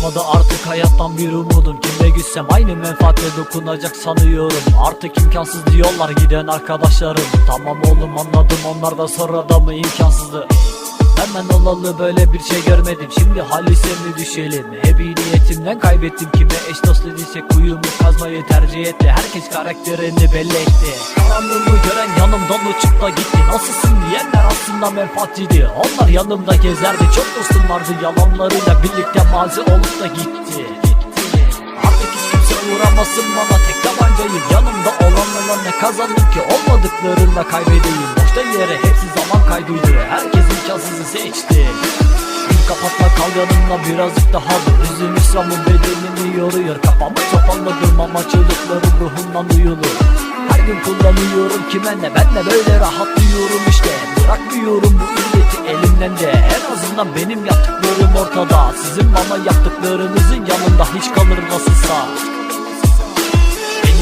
Kalmadı artık hayattan bir umudum. Kime gitsem aynı menfaatle dokunacak sanıyorum. Artık imkansız diyorlar giden arkadaşlarım. Tamam oğlum anladım. Onlar da sırada mı imkansızdı Hemen olalı böyle bir şey görmedim. Şimdi halise mi düşelim. Hep iyi niyetimden kaybettim. Kime eş dost dediysek kuyumu kazmayı tercih etti. Herkes karakterini belli etti. Karanlığı gören yanımdan uçup da gitti. Nasılsın diyenler aslında menfaatçiydi Onlar yanımda gezerdi. Çok dostum vardı. Yalanlarıyla birlikte mazi olup da gitti. Artık hiç kimse uğramasın bana. Tek tabancayım Yanımda olanlarla ne kazandım olmadıklarında kaybedeyim. Boşta yere hepsi zaman kaybıydı. Herkes imkansızı seçti. Kapatma kal yanımda birazcık daha dur Üzüm İslam'ın bedenini yoruyor. Kafamı toparladım ama çığlıklarım ruhumdan duyulur. Her gün kullanıyorum kime ne ben de böyle rahatlıyorum işte. Bırakmıyorum bu illeti elimden de. En azından benim yaptıklarım ortada. Sizin bana yaptıklarınızın yanında hiç kalır nasılsa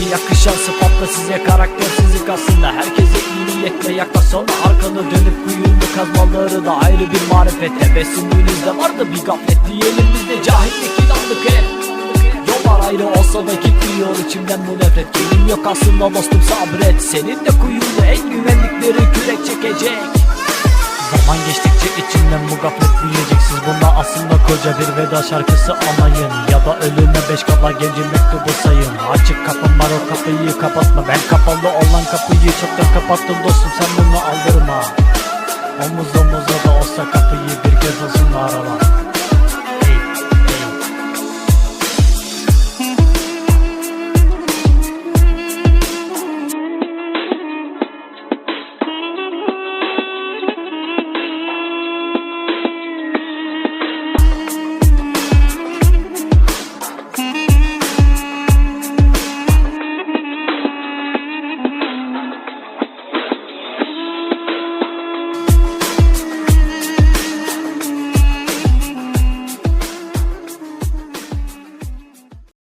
Beni yakışan sıfatla size karaktersizlik aslında. Herkese iyi niyetle yaklaş sonra arkanı dönüp kuyunu kazmaları da ayrı bir marifet. Tebessümünüzde vardı bir gaflet diyelim biz de cahillik inandık hep. Yollar ayrı olsa da gitmiyor içimden bu nefret. Benim yok aslında dostum sabret. Senin de kuyunu en güvenlikleri Siz bunda aslında koca bir veda şarkısı anlayın Ya da ölüme beş kala genci mektubu sayın. Açık kapım var o kapıyı kapatma. Ben kapalı olan kapıyı çoktan kapattım dostum sen bunu aldırma. Omuz omuza da olsa kapıyı bir kez olsun